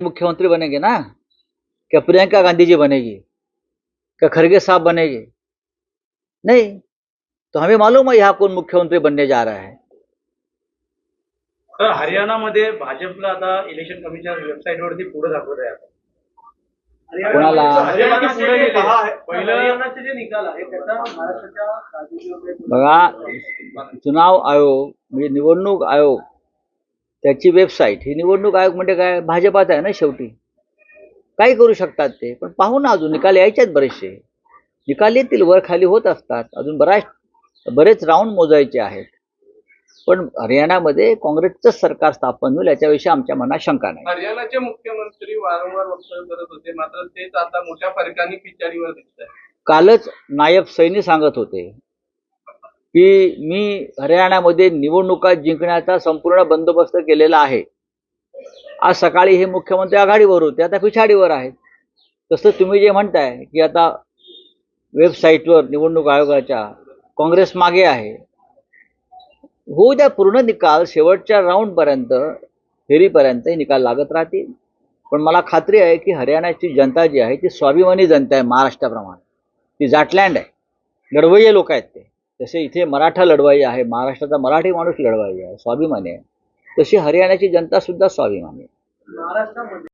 मुख्यमंत्री बनेंगे ना? क्या प्रियंका गांधी जी बनेगी? क्या खरगे साहब बनेंगे? नहीं। तो हमें मालूम है यहाँ कौन मुख्यमंत्री बनने जा रहा है। हरियाणामध्ये भाजपला आता इलेक्शन कमिशन वेबसाईट वरती पुढे दाखवत आहे आता. कोणाला? बघा चुनाव आयोग म्हणजे निवडणूक आयोग त्याची वेबसाईट ही निवडणूक आयोग म्हणजे काय? भाजपात आहे ना शेवटी. काही करू शकतात ते पण पाहू ना अजून. निकाल यायचे आहेत बरेचसे. निकाल येतील वर खाली होत असतात. अजून बराच बरेच राऊंड मोजायचे आहेत. पण हरियाणामध्ये काँग्रेसचं सरकार स्थापन होईल याच्याविषयी आमच्या मनात शंका नाही. हरियाणाचे मुख्यमंत्री वारंवार वक्तव्य करत होते मात्र तेच आता मोठ्या फरकाने पिछाडीवर दिसत कालच नायब सैनी सांगत होते की मी हरियाणामध्ये निवडणुका जिंकण्याचा संपूर्ण बंदोबस्त केलेला आहे. आज सकाळी हे मुख्यमंत्री आघाडीवर होते आता पिछाडीवर आहेत. तसं तुम्ही जे म्हणताय की आता वेबसाईटवर निवडणूक आयोगाच्या काँग्रेस मागे आहे. होऊ द्या पूर्ण निकाल शेवटच्या राऊंडपर्यंत फेरीपर्यंत हे निकाल लागत राहतील. पण मला खात्री आहे की हरियाणाची जनता जी आहे ती स्वाभिमानी जनता आहे महाराष्ट्राप्रमाणे. ती जाटलँड आहे. लढवय्ये लोक आहेत ते. जसे इथे मराठा लढवाई आहे महाराष्ट्राचा मराठी माणूस लढवाई आहे स्वाभिमानी आहे. तशी हरियाणाची जनता सुद्धा स्वाभिमानी आहे. महाराष्ट्रामध्ये